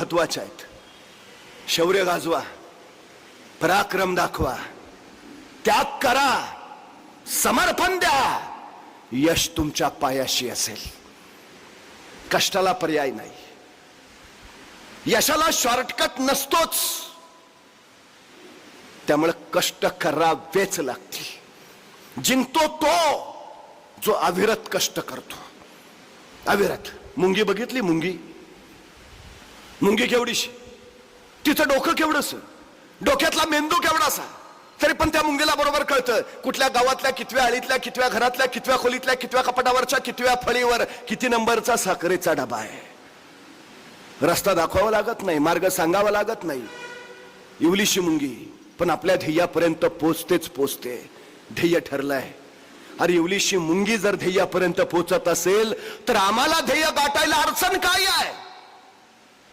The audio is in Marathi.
महत्त्वाच्या आहेत. शौर्य गाजवा पराक्रम दाखवा त्याग करा समर्पण द्या. यश तुमच्या पायाशी असेल. कष्टाला पर्याय नाही. यशाला शॉर्टकट नसतोच. त्यामुळे कष्ट करावेच लागतील. जिंकतो तो जो अविरत कष्ट करतो. अविरत. मुंगी बघितली मुंगी? मुंगी केवढीशी? तिचं डोकं केवढंस? डोक्यातला मेंदू केवढासा? तरी पण त्या मुंगीला बरोबर कळतं. कुठल्या गावातल्या कितव्या आळीतल्या कितव्या घरातल्या कितव्या खोलीतल्या कितव्या कपाटावरच्या कितव्या फळीवर किती नंबरचा साखरेचा डबा आहे? रस्ता दाखवावा लागत नाही मार्ग सांगावा लागत नाही. इवलीशी मुंगी पण आपल्या ध्येयापर्यंत पोचतेच पोचते. ध्येय ठरलंय. अरे इवलीशी मुंगी जर ध्येयापर्यंत पोचत असेल तर आम्हाला ध्येय गाठायला अडचण काय आहे?